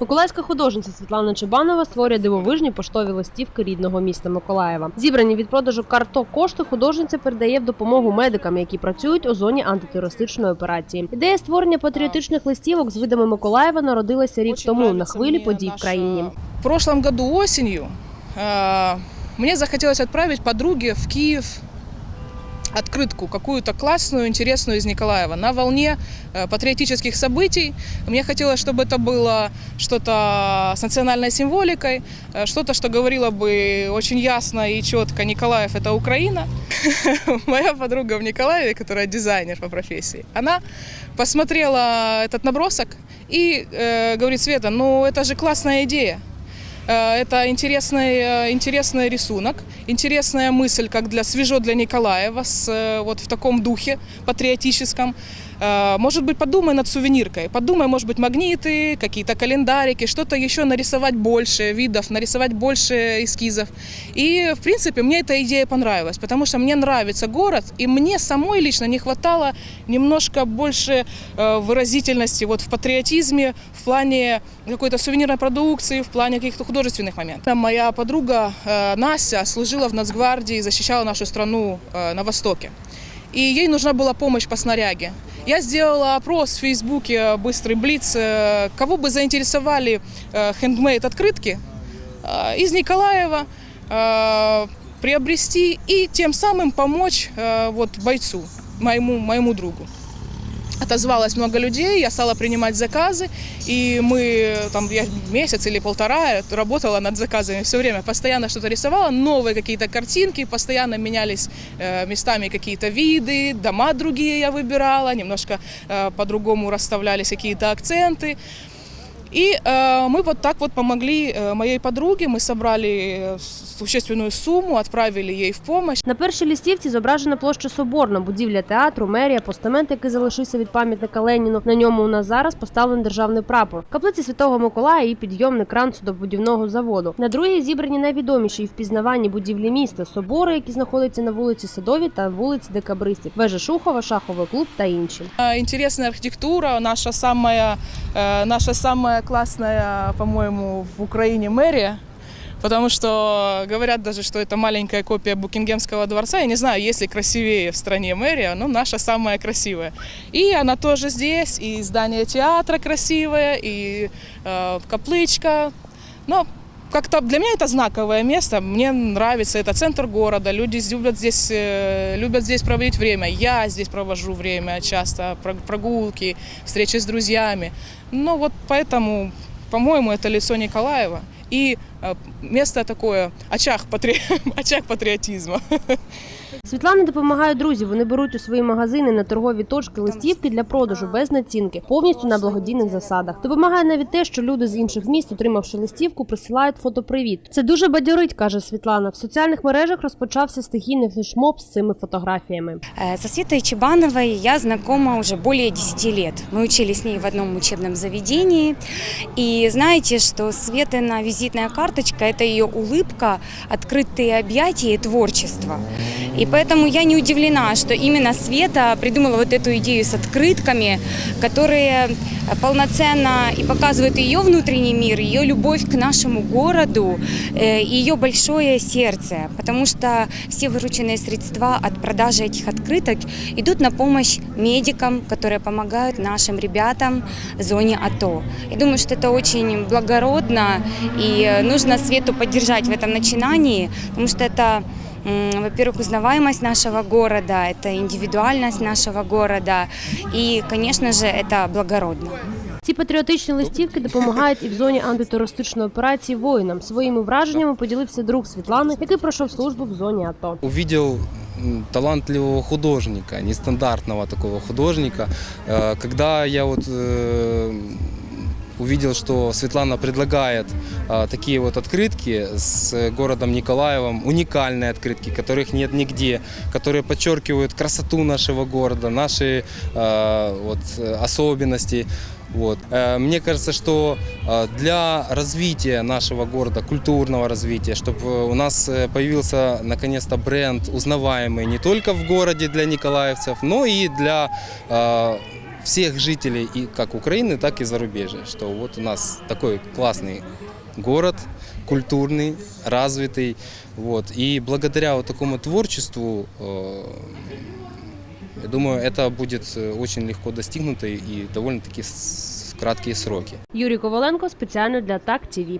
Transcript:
Миколаївська художниця Світлана Чебанова створює дивовижні поштові листівки рідного міста Миколаєва. Зібрані від продажу карток кошти художниця передає в допомогу медикам, які працюють у зоні антитерористичної операції. Ідея створення патріотичних листівок з видами Миколаєва народилася рік Очень тому на хвилі подій в країні. В прошлом году осенью э, мне захотелось отправить подруге в Киев открытку какую-то классную, интересную из Николаева на волне э, патриотических событий. Мне хотелось, чтобы это было что-то с национальной символикой, э, что-то, что говорило бы очень ясно и четко «Николаев – это Украина». Моя подруга в Николаеве, которая дизайнер по профессии, она посмотрела этот набросок и э, говорит, Света, ну это же классная идея. Э, Это интересный, э, интересный рисунок, интересная мысль, как для свежо для Николаева, с, э, вот в таком духе патриотическом. Э, Может быть, подумай над сувениркой. Подумай, может быть, магниты, какие-то календарики, что-то еще нарисовать больше видов, нарисовать больше эскизов. И, в принципе, мне эта идея понравилась, потому что мне нравится город, и мне самой лично не хватало немножко больше э, выразительности вот в патриотизме, в плане какой-то сувенирной продукции, в плане каких-то художественных моментов. Моя подруга э, Настя служила в Нацгвардии, защищала нашу страну э, на Востоке. И ей нужна была помощь по снаряге. Я сделала опрос в Фейсбуке «Быстрый Блиц», э, кого бы заинтересовали э, хендмейд-открытки э, из Николаева, э, приобрести и тем самым помочь э, вот бойцу, моему, моему другу. Отозвалось много людей, я стала принимать заказы, и мы там я месяц или полтора работала над заказами все время, постоянно что-то рисовала, новые какие-то картинки, постоянно менялись э, местами какие-то виды, дома другие я выбирала, немножко э, по-другому расставлялись какие-то акценты. И э, мы вот так вот помогли э, моей подруге, мы собрали э, существенную сумму, отправили ей в помощь. На першій листівці зображена площа Соборна, будівля театру, мерія, постамент, який залишився від пам'ятника Леніну. На ньому у нас зараз поставлений державний прапор. Каплиці Святого Миколая і підйомник ранцу до будівного заводу. На другій зібрані найвідоміші і впізнавані будівлі міста, собори, які знаходяться на вулиці Садовій та вулиці Декабристів, вежа Шухова, шаховий клуб та інші. Э, Интересная архитектура, наша самая, э, наша самая классная, по-моему, в Украине мэрия. Потому что говорят даже, что это маленькая копия Букингемского дворца. Я не знаю, есть ли красивее в стране мэрия, но наша самая красивая. И она тоже здесь, и здание театра красивое, и э, каплычка. Но как-то для меня это знаковое место. Мне нравится, это центр города. Люди любят здесь, э, любят здесь проводить время. Я здесь провожу время часто, про- прогулки, встречи с друзьями. Ну вот поэтому, по-моему, это лицо Николаева. И э, место такое, очаг, патри... очаг патриотизма. Світлани допомагає друзі. Вони беруть у свої магазини на торгові точки листівки для продажу без націнки, повністю на благодійних засадах. Допомагає навіть те, що люди з інших міст, отримавши листівку, присилають фотопривіт. Це дуже бадьорить, каже Світлана. В соціальних мережах розпочався стихійний флешмоб з цими фотографіями. Э, Со Светой Чебановой я знакома уже более 10 лет. Мы учились с ней в одном учебном заведении. И знаете, что Светина визитная карточка – это ее улыбка, открытые объятия и творчество. И поэтому я не удивлена, что именно Света придумала вот эту идею с открытками, которые э, полноценно и показывают ее внутренний мир, ее любовь к нашему городу, э, и ее большое сердце, потому что все вырученные средства от продажи этих открыток идут на помощь медикам, которые помогают нашим ребятам в зоне АТО. Я думаю, что это очень благородно, и э, нужно Свету поддержать в этом начинании, потому что это во-первых, узнаваемость нашего города, это индивидуальность нашего города, и, конечно же, это благородно. Ці патріотичні листівки допомагають і в зоні антитерористичної операції воїнам. Своїми враженнями поділився друг Світлани, який пройшов службу в зоні АТО. увидел м, талантливого художника, нестандартного такого художника. Э, Когда я вот э, увидел, что Светлана предлагает э, такие вот открытки с городом Николаевым, уникальные открытки, которых нет нигде, которые подчеркивают красоту нашего города, наши э, вот, э, особенности. Вот. Э, Мне кажется, что э, для развития нашего города, культурного развития, чтобы у нас э, появился наконец-то бренд, узнаваемый не только в городе для николаевцев, но и для э, всех жителей и как Украины, так и зарубежья, что вот у нас такой классный город, культурный, развитый, вот, и благодаря вот такому творчеству, э, я думаю, это будет э, очень легко достигнуто и довольно-таки с- в краткие сроки. Юрій Коваленко спеціально для Так ТІВІ.